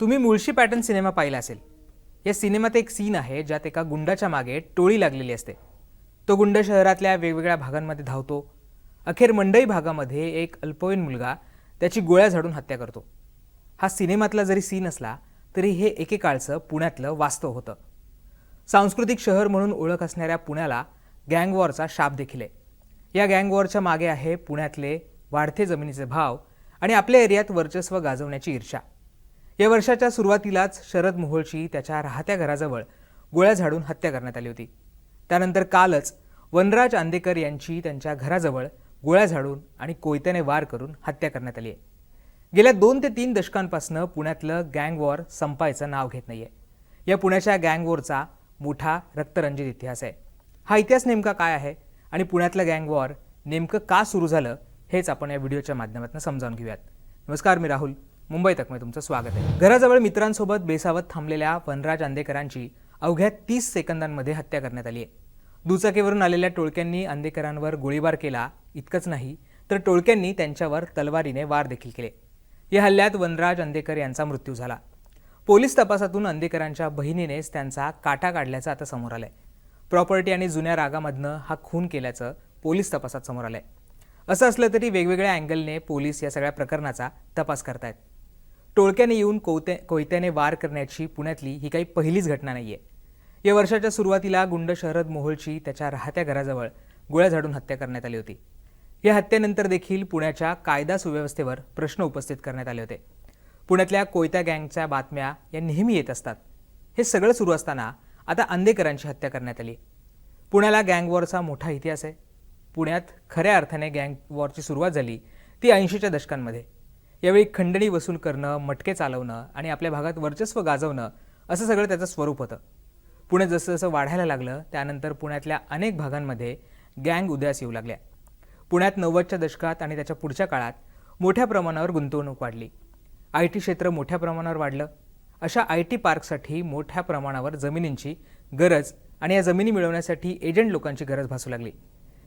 तुम्ही Mulshi pattern cinema पाहिला असेल. या सिनेमात एक सीन आहे ज्यात एका गुंडाच्या मागे टोळी लागलेली असते. तो गुंड शहरातल्या वेगवेगळ्या भागांमध्ये धावतो. अखेर मंडई भागामध्ये एक अल्पवयीन मुलगा त्याची गोळ्या झाडून हत्या करतो. हा सिनेमातला जरी सीन असला तरी हे एकेकाळचं पुण्यातलं वास्तव होतं. सांस्कृतिक शहर म्हणून ओळख असणाऱ्या पुण्याला गँगवॉरचा शाप देखील आहे. या गँगवॉरच्या मागे आहे पुण्यातले वाढते जमिनीचे भाव आणि आपल्या एरियात वर्चस्व गाजवण्याची ईर्षा या वर्षाच्या सुरुवातीलाच शरद मोहोळची त्याच्या राहत्या घराजवळ गोळ्या झाडून हत्या करण्यात आली होती. त्यानंतर कालच वनराज आंदेकर यांची त्यांच्या घराजवळ गोळ्या झाडून आणि कोयत्याने वार करून हत्या करण्यात आली आहे. गेल्या दोन ते तीन दशकांपासून पुण्यातलं गँग वॉर संपायचं नाव घेत नाहीये. या पुण्याच्या गँग वॉरचा मोठा रक्तरंजित इतिहास आहे. हा इतिहास नेमका काय आहे आणि पुण्यातलं गँग वॉर नेमकं का सुरू झालं हेच आपण या व्हिडिओच्या माध्यमातून समजावून घेऊयात. नमस्कार मी राहुल. मुंबई तकमे तुमचं स्वागत आहे. घराजवळ मित्रांसोबत बेसावत थांबलेल्या वनराज अंदेकरांची अवघ्या तीस सेकंदांमध्ये हत्या करण्यात आली आहे. दुचाकीवरून आलेल्या टोळक्यांनी अंदेकरांवर गोळीबार केला इतकंच नाही तर टोळक्यांनी त्यांच्यावर तलवारीने वार देखील केले. या हल्ल्यात वनराज अंदेकर यांचा मृत्यू झाला. पोलीस तपासातून अंदेकरांच्या बहिणीनेच त्यांचा काटा काढल्याचं आता समोर आलंय. प्रॉपर्टी आणि जुन्या रागामधनं हा खून केल्याचं पोलीस तपासात समोर आलंय. असं असलं तरी वेगवेगळ्या अँगलने पोलीस या सगळ्या प्रकरणाचा तपास करतायत. टोळक्याने येऊन कोयते कोयत्याने वार करण्याची पुण्यातली ही काही पहिलीच घटना नाही आहे या वर्षाच्या सुरुवातीला गुंड शरद मोहोळची त्याच्या राहत्या घराजवळ गोळ्या झाडून हत्या करण्यात आली होती. या हत्येनंतर देखील पुण्याच्या कायदा सुव्यवस्थेवर प्रश्न उपस्थित करण्यात आले होते. पुण्यातल्या कोयत्या गँगच्या बातम्या या नेहमी येत असतात. हे सगळं सुरू असताना आता अंदेकरांची हत्या करण्यात आली. पुण्याला गँग वॉरचा मोठा इतिहास आहे. पुण्यात खऱ्या अर्थाने गँग वॉरची सुरुवात झाली ती ऐंशीच्या दशकांमध्ये. यावेळी खंडणी वसूल करणं मटके चालवणं आणि आपल्या भागात वर्चस्व गाजवणं असं सगळं त्याचं स्वरूप होतं. पुणे जसं जसं वाढायला लागलं त्यानंतर पुण्यातल्या अनेक भागांमध्ये गँग उदयास येऊ लागल्या. पुण्यात नव्वदच्या दशकात आणि त्याच्या पुढच्या काळात मोठ्या प्रमाणावर गुंतवणूक वाढली. आय टी क्षेत्र मोठ्या प्रमाणावर वाढलं. अशा आय टी पार्कसाठी मोठ्या प्रमाणावर जमिनींची गरज आणि या जमिनी मिळवण्यासाठी एजंट लोकांची गरज भासू लागली.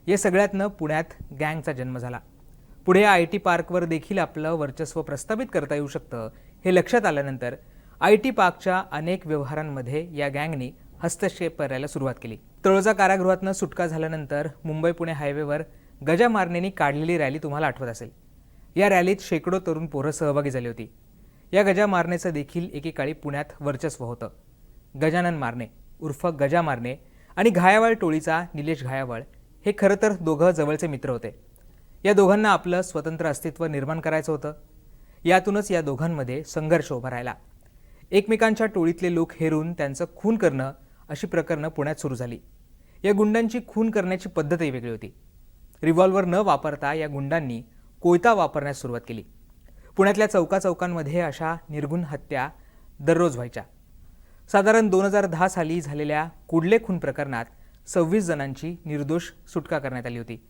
या सगळ्यातनं पुण्यात गँगचा जन्म झाला. पुढे आय टी पार्कवर देखील आपलं वर्चस्व प्रस्थापित करता येऊ शकतं हे लक्षात आल्यानंतर आय टी पार्कच्या अनेक व्यवहारांमध्ये या गँगनी हस्तक्षेप करायला सुरुवात केली. तळोजा कारागृहातनं सुटका झाल्यानंतर मुंबई पुणे हायवेवर गजा मारनेनी काढलेली रॅली तुम्हाला आठवत असेल. या रॅलीत शेकडो तरुण पोरं सहभागी झाली होती. या गजा मारणेचं देखील एकेकाळी पुण्यात वर्चस्व होतं. गजानन मारणे उर्फ गजा मारणे आणि घायावळ टोळीचा निलेश घायावळ हे खरं तर दोघं जवळचे मित्र होते. या दोघांना आपलं स्वतंत्र अस्तित्व निर्माण करायचं होतं. यातूनच या दोघांमध्ये संघर्ष उभा राहिला. एकमेकांच्या टोळीतले लोक हेरून त्यांचं खून करणं अशी प्रकरणं पुण्यात सुरू झाली. या गुंडांची खून करण्याची पद्धतही वेगळी होती. रिव्हॉल्वर न वापरता या गुंडांनी कोयता वापरण्यास सुरुवात केली. पुण्यातल्या चौका चौकांमध्ये अशा निर्गुण हत्या दररोज व्हायच्या. साधारण दोन हजार दहा साली झालेल्या कुडले खून प्रकरणात सव्वीस जणांची निर्दोष सुटका करण्यात आली होती.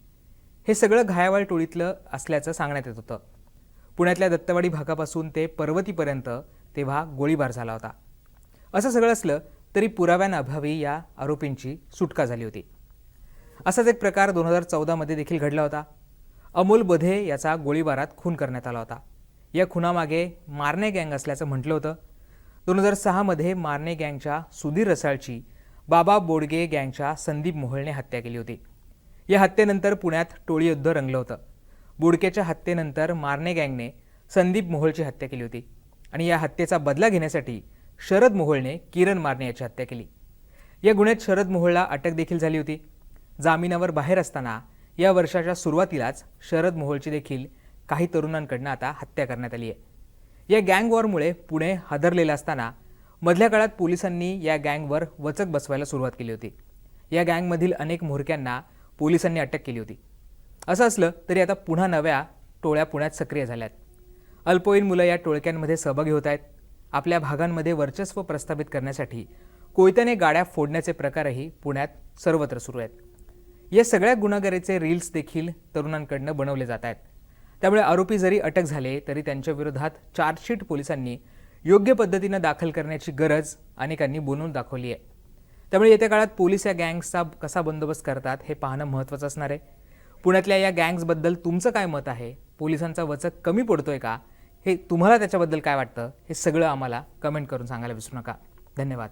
हे सगळं घायावाळ टोळीतलं असल्याचं सांगण्यात येत होतं. पुण्यातल्या दत्तवाडी भागापासून ते पर्वतीपर्यंत तेव्हा गोळीबार झाला होता. असं सगळं असलं तरी पुराव्यांअभावी या आरोपींची सुटका झाली होती. असाच एक प्रकार दोन हजार चौदामध्ये देखील घडला होता. अमोल बधे याचा गोळीबारात खून करण्यात आला होता. या खुनामागे मारणे गँग असल्याचं म्हटलं होतं. दोन हजार सहामध्ये मारणे गँगच्या सुधीर रसाळची बाबा बोडगे गँगच्या संदीप मोहळने हत्या केली होती. या हत्येनंतर पुण्यात टोळी युद्ध रंगलं होतं. बुडकेच्या हत्येनंतर मारणे गँगने संदीप मोहोळची हत्या केली होती आणि या हत्येचा बदला घेण्यासाठी शरद मोहोळने किरण मारणे याची हत्या केली. या गुन्ह्यात शरद मोहोळला अटक देखील झाली होती. जामिनावर बाहेर असताना या वर्षाच्या सुरुवातीलाच शरद मोहोळची देखील काही तरुणांकडनं आता हत्या करण्यात आली आहे. या गँग वॉरमुळे पुणे हादरलेलं असताना मधल्या काळात पोलिसांनी या गँगवर वचक बसवायला सुरुवात केली होती. या गँगमधील अनेक म्होरक्यांना पोलिसांनी अटक केली होती. असं असलं तरी आता पुन्हा नव्या टोळ्या पुण्यात सक्रिय झाल्यात. अल्पवयीन मुलं या टोळक्यांमध्ये सहभागी होत आहेत. आपल्या भागांमध्ये वर्चस्व प्रस्थापित करण्यासाठी कोयत्याने गाड्या फोडण्याचे प्रकारही पुण्यात सर्वत्र सुरू आहेत. या सगळ्या गुन्हेगारीचे रील्स देखील तरुणांकडनं बनवले जात आहेत. त्यामुळे आरोपी जरी अटक झाले तरी त्यांच्या विरोधात चार्जशीट पोलिसांनी योग्य पद्धतीनं दाखल करण्याची गरज अनेकांनी बनवून दाखवली आहे. त्यामुळे येत्या काळात पोलीस या गँग्सचा कसा बंदोबस्त करतात हे पाहणं महत्त्वाचं असणार आहे. पुण्यातल्या या गँग्सबद्दल तुमचं काय मत आहे? पोलिसांचा वचक कमी पडतोय का? हे तुम्हाला त्याच्याबद्दल काय वाटतं? हे सगळं आम्हाला कमेंट करून सांगायला विसरू नका. धन्यवाद.